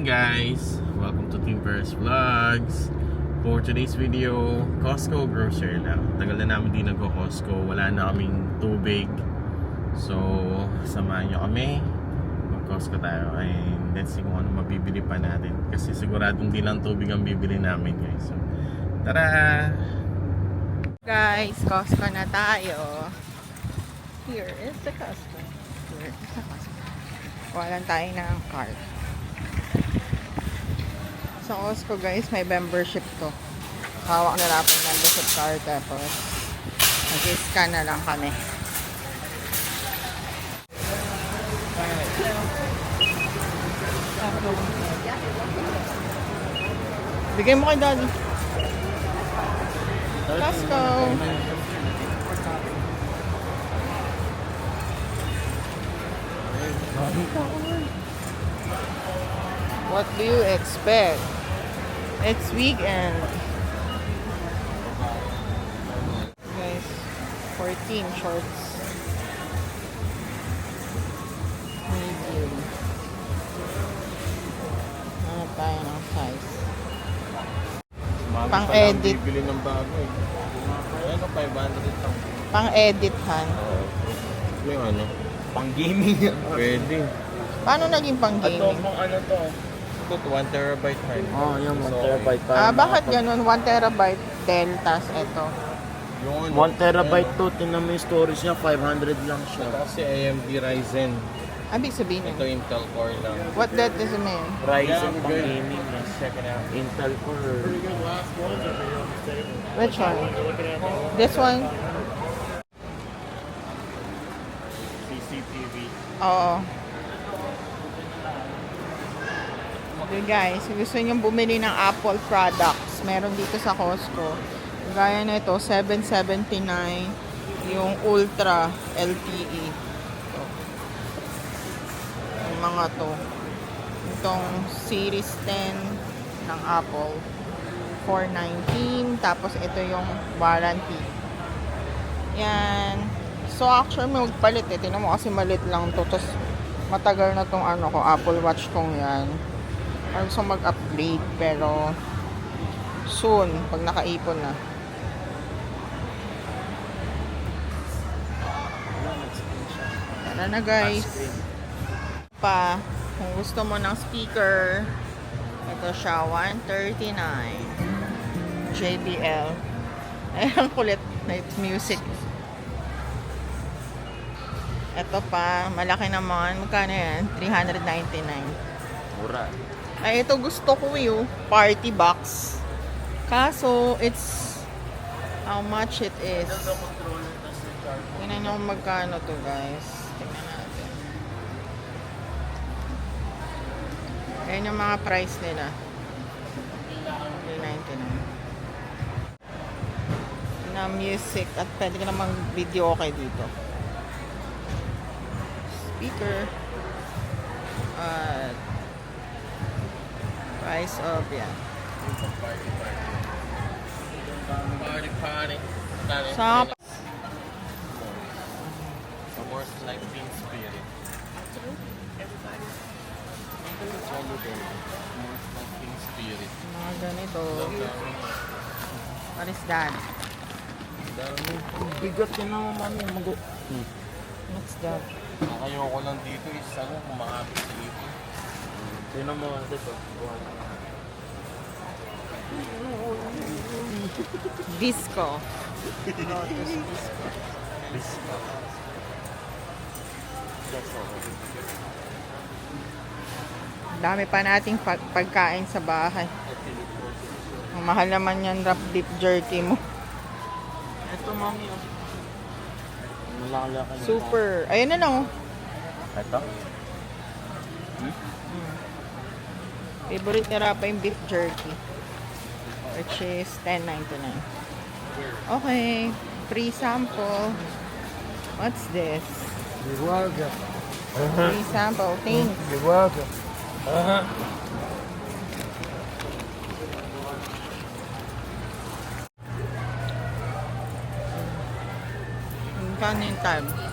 morning guys! Welcome to Timbers Vlogs For today's video, Costco grocery lang Tagal na namin di nag-Costco Wala na kaming tubig So, samahan nyo kami Mag-Costco tayo And let's see kung ano mabibili pa natin Kasi siguradong di lang tubig ang bibili namin guys So, tara! Guys, Costco na tayo. Here is the Costco. Here is the Costco. Kuha tayo ng card. Sa Costco guys, may membership to. Hawak na lang yung membership card tapos mag-scan na lang kami. Bigay mo kay daddy. Costco. What do you expect? It's weekend. Guys, 14 shorts. Medium. Ano tayo ng size? Pang-edit. Bibili ng bago eh Ano, 500 lang Pang-edit, han. Yung ano, pang gaming Pwede Paano naging Ito, pang-gaming? pang ano to Ito, 1 terabyte hard Oo, oh, yung 1 So, terabyte pa. Ah, bakit ganun? 1 terabyte Dell, tas ito. Ano, 1 terabyte to, tingnan mo yung storage niya, 500 lang siya. Ito kasi AMD Ryzen Ibig sabihin Ito yun. Intel Core lang What that does it mean? Ryzen pang gaming. Check it out Intel Core. Which one? This one? CCTV Oo. Okay guys, kung gusto nyo bumili ng Apple products, meron dito sa Costco. Gaya na ito, 779 yung Ultra LTE. Ito. Yung mga to. Itong Series 10 ng Apple. 419. Tapos ito yung warranty. Yan. So actually may magpalit eh. Tinan mo kasi malit lang to. Tapos matagal na tong ano ko, Apple Watch kong yan. Gusto mag-upgrade pero soon pag nakaipon na. Tara na guys. Pa, kung gusto mo ng speaker, ito siya, 139 JBL. Ay, ang kulit na music. Ito pa, malaki naman. Magkano yan? 399. Mura. Ay, ito gusto ko yung party box. Kaso, it's how much it is. Tingnan nyo magkano to guys. Tingnan natin. Ayan yung mga price nila. 399. Na music at pwede ka namang video okay dito. Speaker. At price of yan. Party party Sa The worst like Team Spirit Worst like Team Spirit mga ganito. What is that? Bigat yun naman, mami. Mag- What's that? Ang ayoko lang dito is ano, kumakapit sa ito. Tingnan mo, dito. Disco. Lotus disco. Disco. Dami pa nating pag- pagkain sa bahay. Ang mahal naman yan rap beef jerky mo. Ito, mami. oh. Super. Ayun na lang oh. Ito? Favorite ni Rapa yung beef jerky. Which is 10.99. Okay. Free sample. What's this? Liwaga. Free sample. Thanks. Liwaga. Magkano yung time?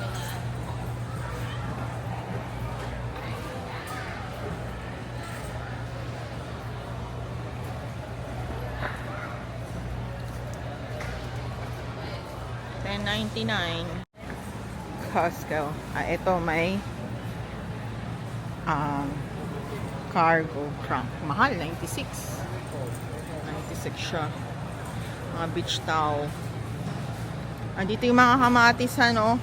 $16.99. Costco. Ah, ito may um, cargo trunk. Mahal, 96. 96 siya. Mga beach towel. Andito yung mga kamatis, ano?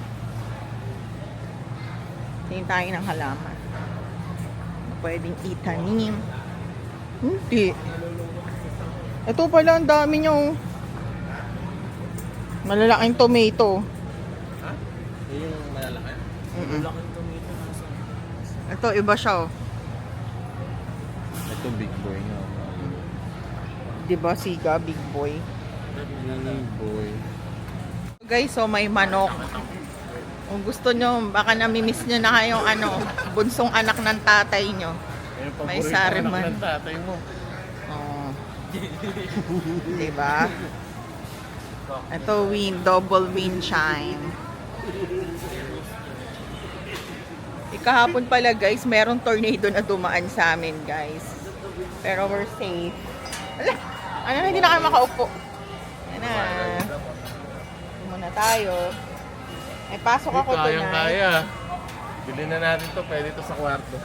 Tingin ng halaman. Pwedeng itanim. Hindi. Ito pala, ang dami nyo. Malalaking tomato. Ha? Yun yung malalaki? Mm-mm. Laking tomato nasa. Ito, iba siya, oh. Ito big boy nga. Diba, siga, big boy. Big boy. Guys, so may manok. Kung gusto nyo, baka namimiss nyo na kayong ano, bunsong anak ng tatay nyo. May paborito sariman. anak ng tatay mo. Oh. diba? Ito, wind, double wind chime. Ikahapon pala guys, merong tornado na dumaan sa amin guys. Pero we're safe. Ala, ano na, hindi na kayo makaupo. Na. Muna tayo. Ay, pasok ako Kayang tonight. kaya. Bilhin na natin to, pwede to sa kwarto.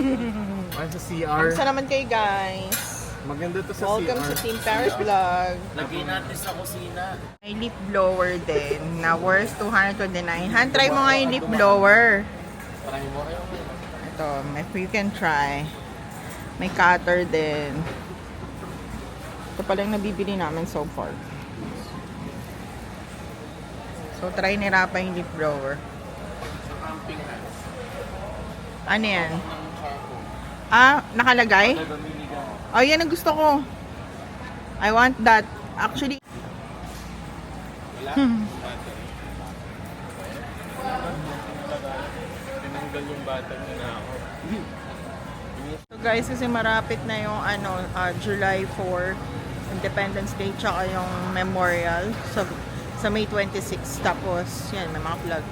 Ay, sa CR. Kamusta naman kayo guys? Maganda to sa Welcome CR. to Team Paris Vlog. Lagay natin sa kusina. May lip blower din na worth 229. Han, try mo nga yung lip blower. Try mo kayo. Ito, may you can try. May cutter din. Ito pala yung nabibili namin so far. So, try ni Rapa yung lip blower. Sa camping house. Ano yan? Ah, nakalagay? Ka. Oh, yan ang gusto ko. I want that. Actually? Hmm. Battery. Tinanggal yung battery na ako. So guys, kasi marapit na yung ano, ah, July 4, Independence Day, tsaka yung memorial sa, sa May 26. Tapos, yan, may mga plug.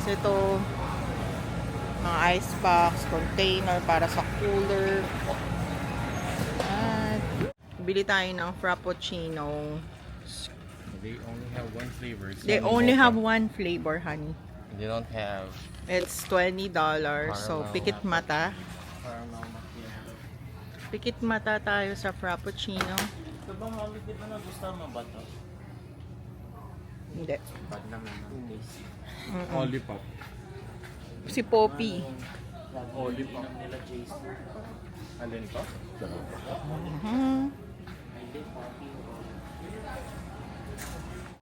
Kasi ito, mga ice packs, container para sa cooler. Bili tayo ng Frappuccino. They only have one flavor. It's They only mocha. have one flavor, honey. They don't have It's $20. So, Caramel pikit mata. caramel macchiato. Pikit mata tayo sa Frappuccino. Ito bang mami, di ba nagustuhan mo ba ito? Hindi. Bad naman ang taste. Mm-mm. Olipop. Si Poppy. Olipop nila Jason. Alin to? Mhm.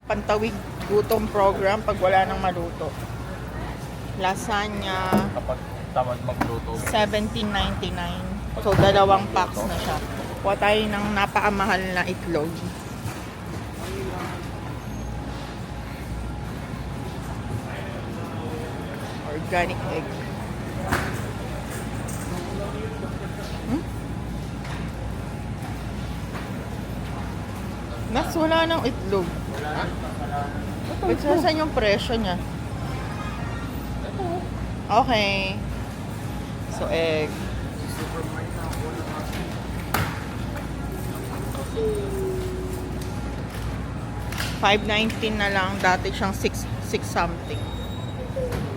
Pantawid gutom program pag wala nang maluto. Lasagna, Kapag tamad magluto. 17.99. So, dalawang packs na siya. Kuha tayo ng napakamahal na itlog. Organic egg. Hmm? Mas wala nang itlog. Wait, saan yung presyo niya? Okay. So, egg. $5.19 na lang. Dati siyang 6, 6 something.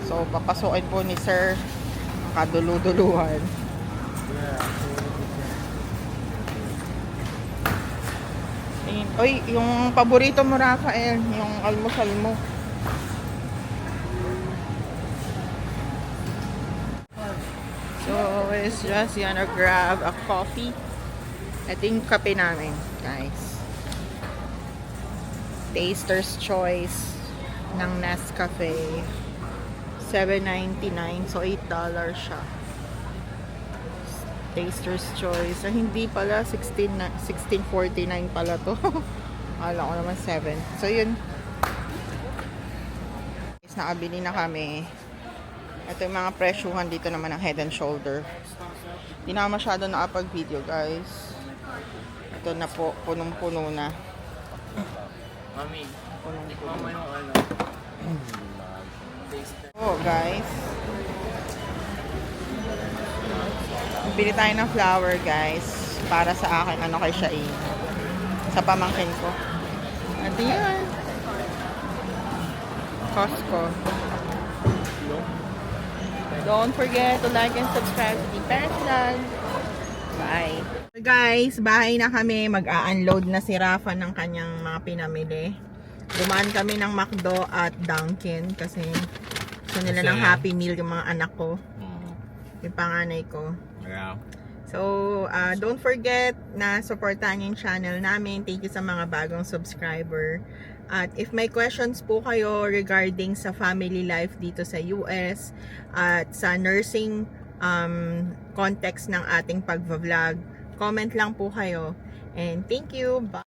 So, papasukin po ni Sir. Kadulu-duluhan. Ayun. Oy, yung paborito mo, Rafael. Yung almusal mo. So, it's just gonna grab a coffee. Ito yung kape namin, guys. Taster's Choice ng Nescafe. $7.99. So, $8 siya. Taster's Choice. Ah, hindi pala. 16 na, 16.49 pala to. Akala ko naman 7. So, yun. Guys, nakabili na kami. Ito yung mga presyuhan dito naman ng Head and Shoulder. Hindi na masyado nakapag-video, guys. Ito na po. Punong-puno na. Mami, Punong-puno. yung ano. Oh, guys. Bili tayo ng flower, guys. Para sa akin, ano kay Shain. Sa pamangkin ko. At yan. Costco. Don't forget to like and subscribe to the Parents Vlog. Bye! Guys, bahay na kami. Mag-a-unload na si Rafa ng kanyang mga pinamili. Dumaan kami ng McDo at Dunkin kasi gusto nila Kasi- ng Happy Meal yung mga anak ko. Mm. Yung panganay ko. Yeah. So, uh, don't forget na supportahan yung channel namin. Thank you sa mga bagong subscriber. At if may questions po kayo regarding sa family life dito sa US at sa nursing um, context ng ating pag-vlog, comment lang po kayo. And thank you. Bye!